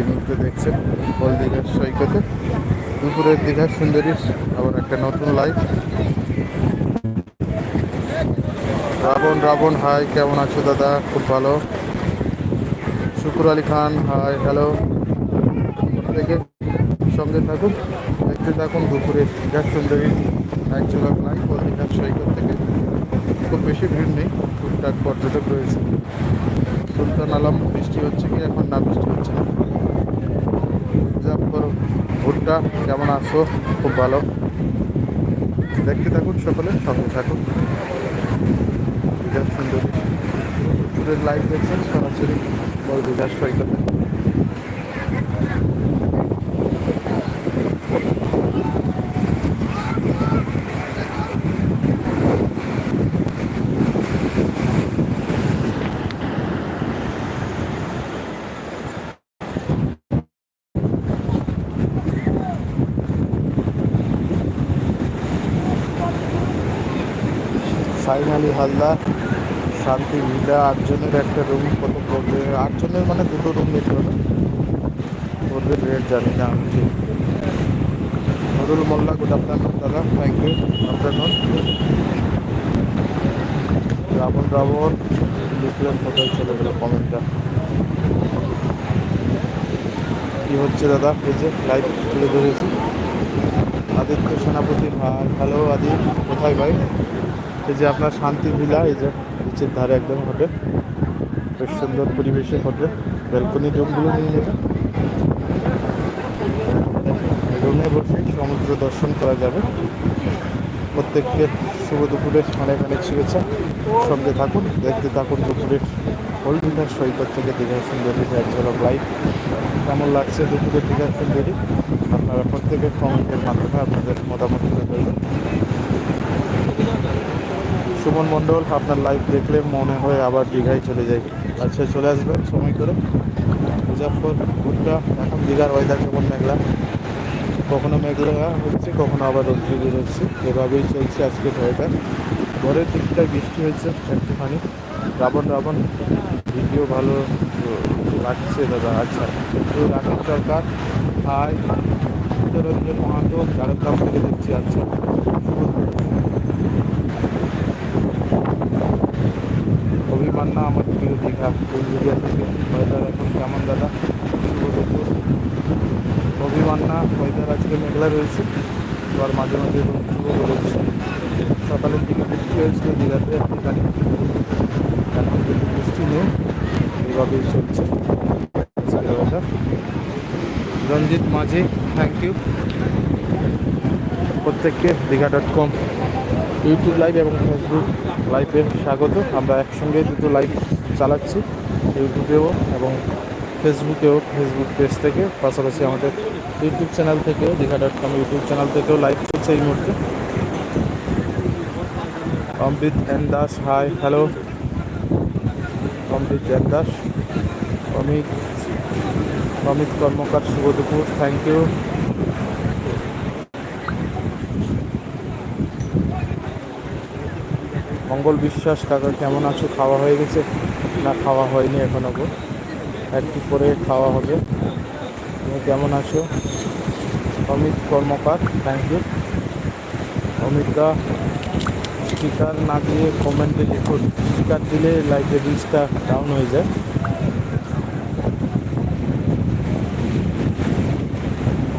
এই দেখছেন হল দীঘার সৈকতে। দুপুরের দীঘার সুন্দরীর আবার একটা নতুন লাইভ রাবণ রাবণ হাই কেমন আছো দাদা? খুব ভালো। শুকুর আলী খান হাই হ্যালো থেকে সঙ্গে থাকুন। দেখতে থাকুন দুপুরের দীঘার সুন্দরী লাইভ হল দীঘার সৈকত থেকে। খুব বেশি ভিড় নেই, টুকটাক পর্যটক রয়েছে। সুলতান আলম, বৃষ্টি হচ্ছে কি? এখন না, বৃষ্টি হচ্ছে না। মুজাফর ভুট্টা, কেমন আছো? খুব ভালো। দেখতে থাকুন সকলে, সঙ্গে থাকুন। বিকাশ সুন্দর। লাইভ দেখছেন, সরাসরি বড় দীঘার সৈকতে। ফাইনালি হালদার শান্তি ভিলা আটজনের একটা রুম কত পড়বে? আটজনের মানে দুটো রুম নিতে হবে। ওদের রেট জানি না, আমি ঠিক। নুরুল মোল্লা গুড আফটারনুন দাদা thank you afternoon Ravan Ravan, লিখলেন কোথায় চলে গেল কমেন্টটা কি হচ্ছে দাদা? যে লাইভ তুলে ধরেছি। আদিত্য সেনাপতি ভাই হ্যালো আদি কোথায় ভাই? এই যে আপনার শান্তি ভিলা, এই যে নিচের ধারে একদম হোটেল বেশ সুন্দর পরিবেশে হোটেল ব্যালকনি রুমগুলো নিয়ে নেবেন। রুমে বসে সমুদ্র দর্শন করা যাবে। প্রত্যেককে শুভ দুপুরের অনেক অনেক শুভেচ্ছা। সঙ্গে থাকুন, দেখতে থাকুন দুপুরের ওল্ড দীঘার সৈকত থেকে দীঘার সুন্দরী এক ঝলক লাইভ কেমন লাগছে দুপুরের দীঘার সুন্দরী? আপনারা প্রত্যেকের কমেন্টের মাধ্যমে আপনাদের মতামত তুলে ধরবেন সুমন মণ্ডল, আপনার লাইভ দেখলে মনে হয় আবার দীঘায় চলে যাই। আচ্ছা চলে আসবেন সময় করে। মুজাফর ভুট্টা এখন দীঘার ওয়েদার কেমন মেঘলা? কখনো মেঘলা হচ্ছে, কখনো আবার রৌদ্র বের হচ্ছে এভাবেই চলছে আজকের ওয়েদার ঘরের দিকটায় বৃষ্টি হয়েছে একটুখানি। রাবণ রাবণ, ভিডিও ভালো লাগছে দাদা আচ্ছা। একটু রাকেশ সরকার হাই চিত্তরঞ্জন মাহাতো ঝাড়গ্রাম থেকে দেখছি আচ্ছা অভিমান্না আমার ফুলগুলিয়া থেকে। ওয়েদার এখন কেমন দাদা? দুপুর। অভিমান্না ওয়েদার আজকে মেঘলা রয়েছে। এবার মাঝে মাঝে শুভ রয়েছে সকালের দিকে বৃষ্টি হয়েছিল, দীঘাতে একটুখানি এখন কিন্তু বৃষ্টি নেই। এভাবেই চলছে। Weather Ranjit Majhi thank you প্রত্যেককে Digha dot com YouTube live এবং ফেসবুক লাইভে স্বাগত। আমরা একসঙ্গে দুটো লাইভ চালাচ্ছি, ইউটিউবেও এবং ফেসবুকেও, ফেসবুক পেজ থেকে, পাশাপাশি আমাদের ইউটিউব চ্যানেল থেকেও, Digha dot com YouTube channel থেকেও লাইভ চলছে এই মুহূর্তে। Amrit N Das hi hello Amrit N Das, Amit Amit Karmakar, শুভ দুপুর থ্যাংক ইউ মঙ্গল বিশ্বাস, কাকা কেমন আছো? খাওয়া হয়ে গেছে? না, খাওয়া হয়নি এখনও গো। একটু পরে খাওয়া হবে। তুমি কেমন আছো? অমিত কর্মকার থ্যাংক ইউ অমিতদা স্টিকার না দিয়ে কমেন্টে লিখুন স্টিকার দিলে লাইভে রিচটা ডাউন হয়ে যায়।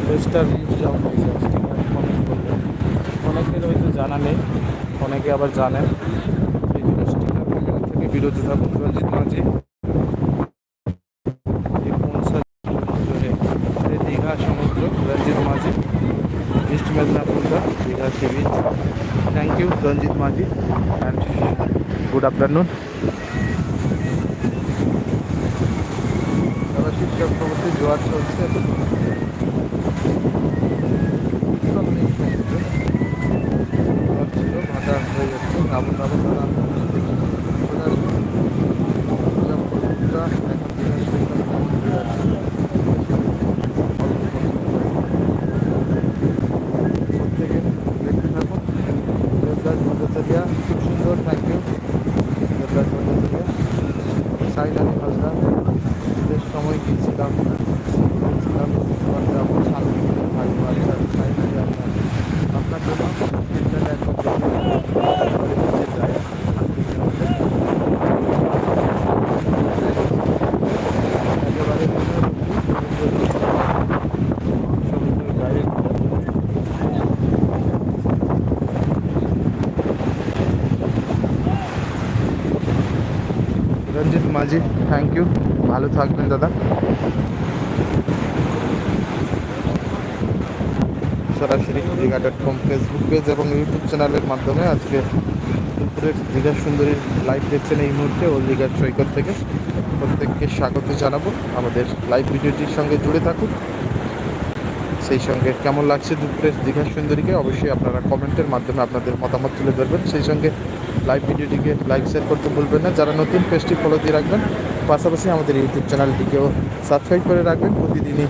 রিচটা রিচ ডাউন হয়ে যায়। স্টিকার কমেন্ট করলে অনেকের হয়তো জানা নেই, অনেকে আবার জানেন এই জন্য স্টিকার কমেন্ট থেকে বিরত থাকুন রঞ্জিত মাঝি দীঘা সমুদ্র Ranjit Majhi, east মেদিনীপুরটা Digha sea beach thank you Ranjit Majhi and good afternoon শীত চক্রবর্তী জোয়ার চলছে। ভাটা হয়ে যাচ্ছে রাবণ রাবণ দাদা প্রত্যেকে দেখতে থাকুন দেবরাজ ভট্টাচার্যা খুব সুন্দর থ্যাংক ইউ দেবরাজ ভট্টাচার্যা সাইড আলী হাজরা বেশ সময় গিয়েছিলাম রঞ্জিত মাঝি থ্যাংক ইউ ভালো থাকবেন, দাদা। সরাসরি Digha dot com Facebook page এবং ইউটিউব চ্যানেলের মাধ্যমে আজকে দুপুরের দীঘা সুন্দরীর লাইভ দেখছেন এই মুহূর্তে ও দীঘার সৈকত থেকে। প্রত্যেককে স্বাগত জানাব। আমাদের লাইভ ভিডিওটির সঙ্গে জুড়ে থাকুন। সেই সঙ্গে কেমন লাগছে দুপুরের দীঘা সুন্দরীকে অবশ্যই আপনারা কমেন্টের মাধ্যমে আপনাদের মতামত তুলে ধরবেন। সেই সঙ্গে লাইভ ভিডিওটিকে লাইক শেয়ার করতে ভুলবেন না। যারা নতুন পেজটি ফলো দিয়ে রাখবেন, পাশাপাশি আমাদের ইউটিউব চ্যানেলটিকেও সাবস্ক্রাইব করে রাখবেন। প্রতিদিনই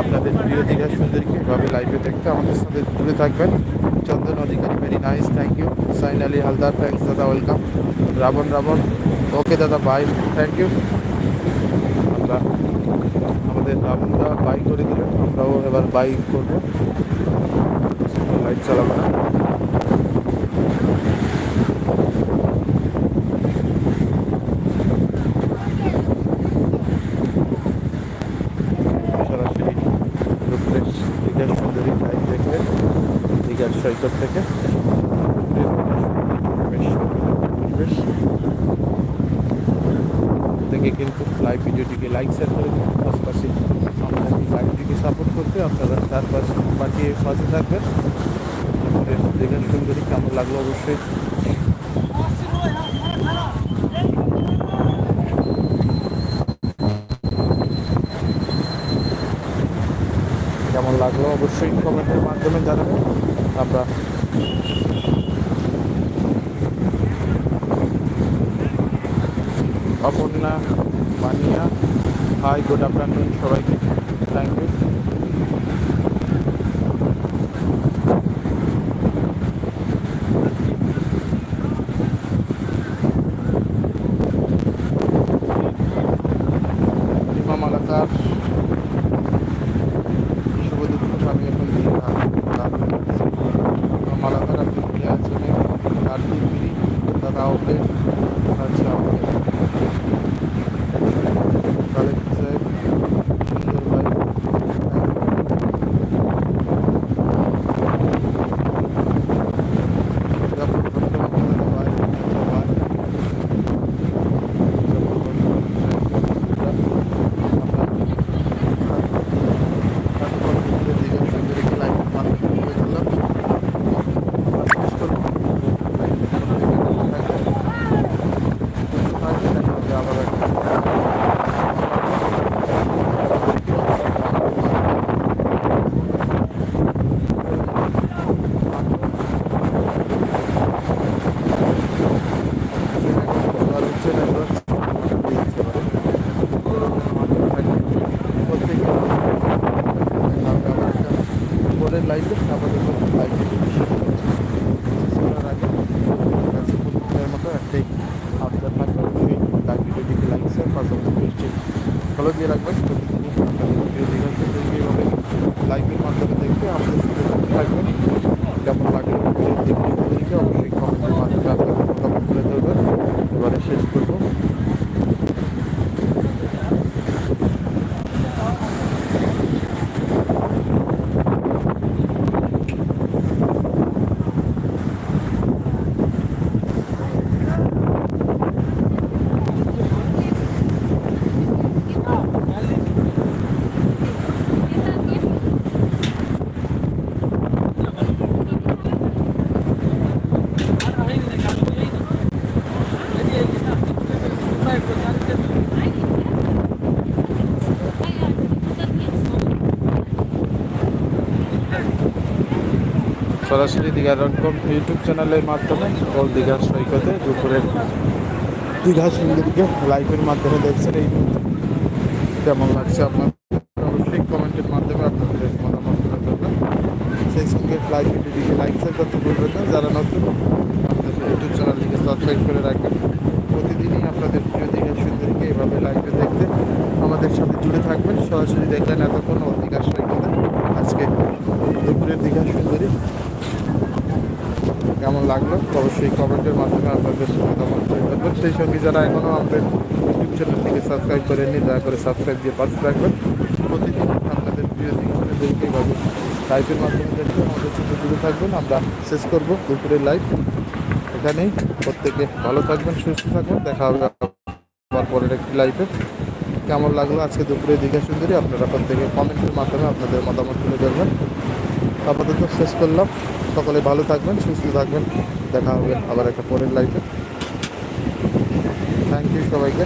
আপনাদের প্রিয় দীঘা সুন্দরীকে এভাবে লাইভে দেখতে আমাদের সাথে জুড়ে থাকবেন। Chandan Adhikari very nice thank you Sain Ali Haldar thanks দাদা ওয়েলকাম রাবণ রাবণ ওকে দাদা বাই থ্যাংক ইউ আমরা আমাদের রাবণদা বাই করে দিলেন, আমরাও এবার বাই করব। লাইট চালাবো না সরাসরি দুপুরের দীঘার সুন্দরী লাইভ দেখলেন দীঘার সৈকত থেকে। থেকে কিন্তু লাইভ ভিডিওটিকে লাইক শেয়ার করে দিন। পাশাপাশি আমাদের লাইভটিকে সাপোর্ট করতে আপনারা চার পাঁচ পাঠিয়ে পাশে থাকবেন। দীঘার সুন্দরী কেমন লাগল অবশ্যই। কেমন লাগল অবশ্যই কমেন্টের মাধ্যমে জানাবেন। আমরা। Aparna Bania hi good afternoon সবাইকে থ্যাংক ইউ ইমাম আলাকার শুভ দুপুর আমি এখন দীঘা ইমাম আলাকার আপনি ফিরে আছেন কার্তিক গিরি দাদা ওকে আচ্ছা ওকে খালেদ সাহেব সুন্দর ভাই আবার পরের লাইভে আমাদের লাইভে মতো একটাই আপনার থাকবে অবশ্যই লাইভ ভিডিওটিকে লাইক শেয়ার পাশাপাশি পেজটি ফলো দিয়ে রাখবেন প্রতিদিনই আপনাদের প্রিয় দীঘাকে দেখবে এইভাবে লাইভের মাধ্যমে দেখবে আমাদের সাথে যুক্ত থাকবেন কেমন লাগল অবশ্যই কমেন্টের মাধ্যমে আপনাদের মতামত তুলে ধরবেন। এবারে শেষ করব। সরাসরি দীঘা ডট কম ইউটিউব চ্যানেলের মাধ্যমে ওল দীঘার সৈকতে দুপুরের দীঘা সুন্দরীকে লাইভের মাধ্যমে দেখছেন। এই। কেমন লাগছে আপনার? অবশ্যই কমেন্টের মাধ্যমে আপনাদের মতামত ধরবেন। সেই সঙ্গে লাইভ ভিডিওটিকে লাইক শেয়ার করতে ভুলবেন না। যারা নতুন, আপনাদের ইউটিউব চ্যানেলটিকে সাবস্ক্রাইব করে রাখবেন। প্রতিদিনই আপনাদের প্রিয় দীঘা সুন্দরীকে এভাবে লাইভে দেখতে আমাদের সাথে জুড়ে থাকবেন। সরাসরি দেখলেন এতক্ষণ দীঘার সৈকতে আজকে দুপুরের দীঘা সুন্দরী। কেমন লাগল? অবশ্যই কমেন্টের মাধ্যমে আপনাদের তুলে ধরবেন সেই সঙ্গে যারা এখনও আমাদের ইউটিউব চ্যানেলটিকে সাবস্ক্রাইব করেননি, দয়া করে সাবস্ক্রাইব দিয়ে পাশে থাকবেন। প্রতিদিন আপনাদের প্রিয় দিনগুলোদেরকে এইভাবে লাইভের মাধ্যমে দেখতে আমাদের সাথে জুড়ে থাকবেন। আমরা শেষ করব দুপুরের লাইভ এখানেই প্রত্যেকে ভালো থাকবেন, সুস্থ থাকবেন। দেখা হবে আবার পরের একটি লাইফে কেমন লাগল আজকে দুপুরে দীঘা সুন্দরী? আপনারা প্রত্যেকে কমেন্টের মাধ্যমে আপনাদের মতামত তুলে ধরবেন। আপাতত শেষ করলাম। সকলে ভালো থাকবেন, সুস্থ থাকবেন। দেখা হবে আবার একটা পরের লাইফে থ্যাংক ইউ সবাইকে।